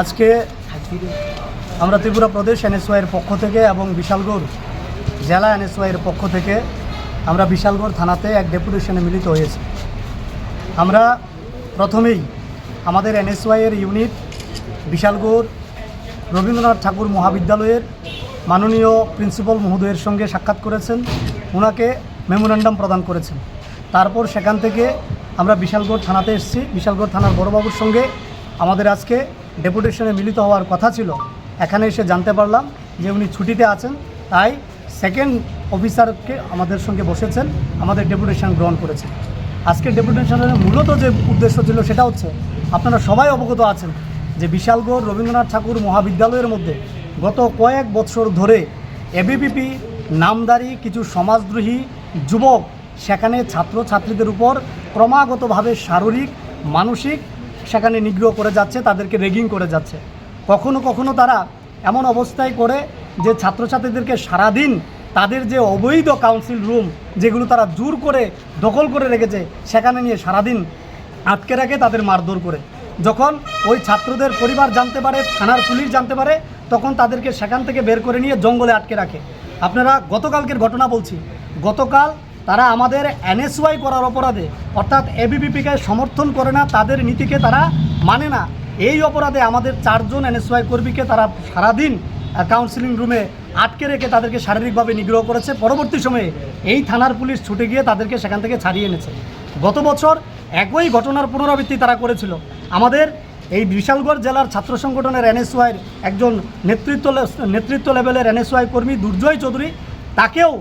আজকে আমরা ত্রিপুরা প্রদেশ এনএসওয়াইয়ের পক্ষ থেকে এবং বিশালগড় জেলা এনএসওয়াইয়ের পক্ষ থেকে আমরা বিশালগড় থানাতে এক ডেপুটেশনে মিলিত হয়েছি। আমরা প্রথমেই আমাদের এনএসওয়াইয়ের ইউনিট বিশালগড় রবীন্দ্রনাথ ঠাকুর মহাবিদ্যালয়ের মাননীয় প্রিন্সিপাল মহোদয়ের সঙ্গে সাক্ষাৎ করেছেন। ওনাকে মেমোরান্ডাম প্রদান করেছেন। তারপর সেখান থেকে আমরা বিশালগড় থানাতে এসেছি। বিশালগড় থানার বড়বাবুর সঙ্গে আমাদের আজকে ডেপুটেশনে মিলিত হওয়ার কথা ছিল, এখানে এসে জানতে পারলাম যে উনি ছুটিতে আছেন, তাই সেকেন্ড অফিসারকে আমাদের সঙ্গে বসেছেন, আমাদের ডেপুটেশন গ্রহণ করেছেন। আজকে ডেপুটেশনের মূলত যে উদ্দেশ্য ছিল সেটা হচ্ছে, আপনারা সবাই অবগত আছেন যে বিশালগড় রবীন্দ্রনাথ ঠাকুর মহাবিদ্যালয়ের মধ্যে গত কয়েক বছর ধরে এবিপিপি নামদারি কিছু সমাজদ্রোহী যুবক, সেখানে ছাত্রছাত্রীদের উপর ক্রমাগতভাবে শারীরিক, মানসিক সেখানে নিগ্রহ করে যাচ্ছে, তাদেরকে রেগিং করে যাচ্ছে। কখনো কখনো তারা এমন অবস্থায় করে যে ছাত্রছাত্রীদেরকে সারাদিন তাদের যে অবৈধ কাউন্সিল রুম যেগুলো তারা জোর করে দখল করে রেখেছে, সেখানে নিয়ে সারাদিন আটকে রাখে, তাদের মারধর করে। যখন ওই ছাত্রদের পরিবার জানতে পারে, থানার পুলিশ জানতে পারে, তখন তাদেরকে সেখান থেকে বের করে নিয়ে জঙ্গলে আটকে রাখে। আপনারা গতকালকের ঘটনা বলছি। গতকাল তারা আমাদের এনএসওয়াই করার অপরাধে, অর্থাৎ এবিপিপিকে সমর্থন করে না, তাদের নীতিকে তারা মানে না। এই অপরাধে আমাদের চারজন এনএসওয়াই কর্মীকে তারা সারাদিন কাউন্সিলিং রুমে আটকে রেখে তাদেরকে শারীরিকভাবে নিগ্রহ করেছে। পরবর্তী সময়ে এই থানার পুলিশ ছুটে গিয়ে তাদেরকে সেখান থেকে ছাড়িয়ে এনেছে। গত বছর একই ঘটনার পুনরাবৃত্তি তারা করেছিল। আমাদের এই বিশালগড় জেলার ছাত্র সংগঠনের এনএসওয়াইয়ের একজন নেতৃত্ব নেতৃত্ব লেভেলের এনএসওয়াই কর্মী দুর্জয় চৌধুরী, তাকেও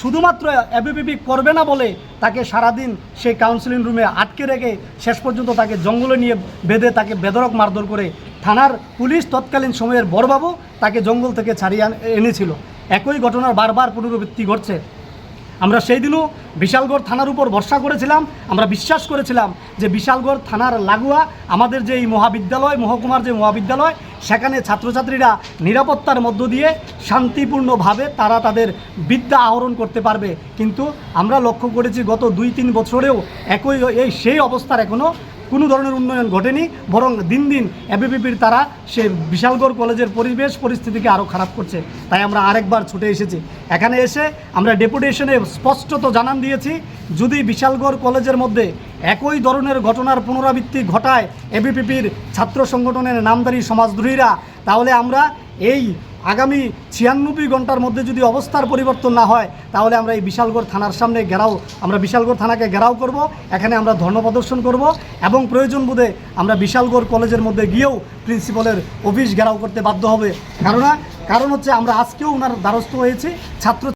শুধুমাত্র এবিপিপি করবে না বলে তাকে সারাদিন সেই কাউন্সিলিং রুমে আটকে রেখে শেষ পর্যন্ত তাকে জঙ্গলে নিয়ে বেঁধে তাকে বেদরক মারধর করে থানার পুলিশ তৎকালীন সময়ের বড়বাবু তাকে জঙ্গল থেকে ছাড়িয়ে এনেছিল। একই ঘটনার বারবার পুনরাবৃত্তি ঘটছে। আমরা সেই দিনও বিশালগড় থানার উপর ভরসা করেছিলাম। আমরা বিশ্বাস করেছিলাম যে বিশালগড় থানার লাগোয়া আমাদের যে এই মহাবিদ্যালয়, মহকুমার যে মহাবিদ্যালয় সেখানে ছাত্রছাত্রীরা নিরাপত্তার মধ্য দিয়ে শান্তিপূর্ণভাবে তারা তাদের বিদ্যা আহরণ করতে পারবে। কিন্তু আমরা লক্ষ্য করেছি গত দুই তিন বছরেও একই এই সেই অবস্থার এখনও কোনো ধরনের উন্নয়ন ঘটেনি, বরং দিন দিন এবিপিপির তারা সে বিশালগড় কলেজের পরিবেশ পরিস্থিতিকে আরও খারাপ করছে। তাই আমরা আরেকবার ছুটে এসেছি। এখানে এসে আমরা ডেপুটেশনে স্পষ্টত জানান দিয়েছি, যদি বিশালগড় কলেজের মধ্যে একই ধরনের ঘটনার পুনরাবৃত্তি ঘটায় এবিপিপির ছাত্র সংগঠনের নামদারি সমাজদ্রোহীরা, তাহলে আমরা এই আগামী ছিয়ানব্বই ঘণ্টার মধ্যে যদি অবস্থার পরিবর্তন না হয়, তাহলে আমরা এই বিশালগড় থানার সামনে ঘেরাও, আমরা বিশালগড় থানাকে ঘেরাও করব, এখানে আমরা ধর্ম প্রদর্শন করব এবং প্রয়োজন বোধে আমরা বিশালগড় কলেজের মধ্যে গিয়েও প্রিন্সিপালের অফিস ঘেরাও করতে বাধ্য হবে। কেননা, কারণ হচ্ছে আমরা আজকেও ওনার দ্বারস্থ হয়েছি, ছাত্র